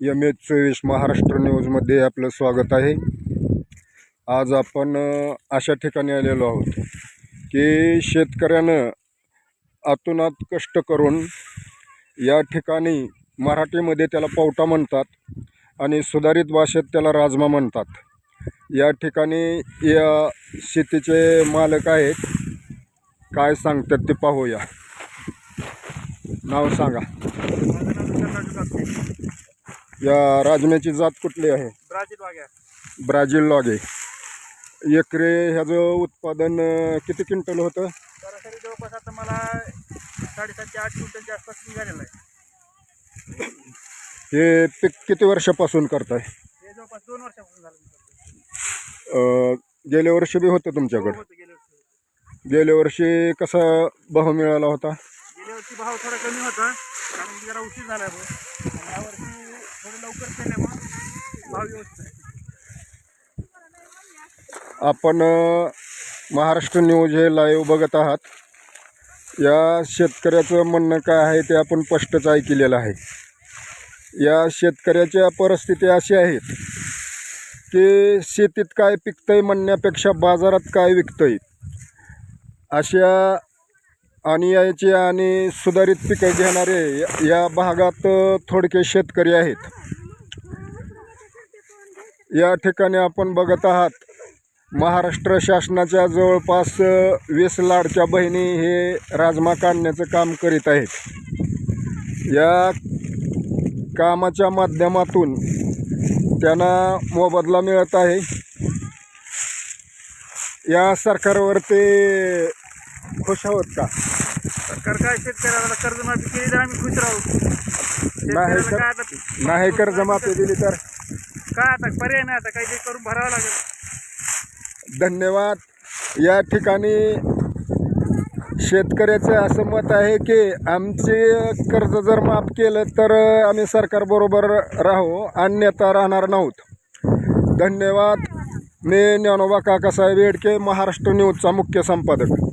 M H चोवीस महाराष्ट्र न्यूजमध्ये आपलं स्वागत आहे. आज आपण अशा ठिकाणी आलेलो आहोत की शेतकऱ्यानं आतुनात कष्ट करून या ठिकाणी मराठीमध्ये त्याला पावटा म्हणतात आणि सुधारित भाषेत त्याला राजमा म्हणतात. या ठिकाणी या शेतीचे मालक आहेत. काय सांगतात ते पाहूया. नाव सांगा. या राजम्याची जात कुठली आहे? ब्राझील वाघ्या. ब्राझील लॉगे एकरे ह्याचं उत्पादन किती क्विंटल होतं? सरासरी जवळपास आता मला साडेसातशे आठ क्विंटलच्या आसपास निघालेलं आहे. हे पीक किती वर्षापासून करताय? हे जवळपास दोन वर्षापासून झालं मी अं, करतोय. गेल्या वर्षी बी होतं हो, तुमच्याकडं होतं गेल्या वर्षी गेल्या वर्षी कसा भाव मिळाला होता? गेल्या वर्षी भाव थोडा कमी होता कारण की जरा उशीर झाला यावर्षी थोडं लवकर केल्यामुळं भाव व्यवस्थित आहे. आपण महाराष्ट्र न्यूज हे लाईव्ह बघत आहात. या शेतकऱ्याचं म्हणणं काय आहे ते आपण स्पष्टच ऐकलेलं आहे. या शेतकऱ्याच्या परिस्थिती अशी आहेत की शेतीत काय पिकतंय म्हणण्यापेक्षा बाजारात काय विकतंय? अशा अनुयायी आणि सुधारित पिकं घेणारे या- या भागात थोडके शेतकरी आहेत. या ठिकाणी आपण बघत आहात महाराष्ट्र शासनाच्या जवळपास अ, वीस लाडच्या बहिणी हे राजमा काढण्याचं काम करीत आहेत. या कामाच्या माध्यमातून त्यांना मोबदला मिळत आहे. या सरकारवर ते खुश आहोत का? सरकार काय शेतकऱ्याला कर्जमाफी केली तर आम्ही खुश राहू. नाही शेतकऱ्याला काय तर आता नाही कर्जमाफी दिली तर? काय आता? पर्याय नाही आता काहीतरी करून भरावं लागेल. धन्यवाद. या ठिकाणी शेतकऱ्याचं असं मत आहे की आमचे कर्ज जर माफ केलं तर आम्ही सरकारबरोबर राहू अन्यथा राहणार नाहोत. धन्यवाद. मी ज्ञानोबा काकासाहेब येडके महाराष्ट्र न्यूजचा मुख्य संपादक.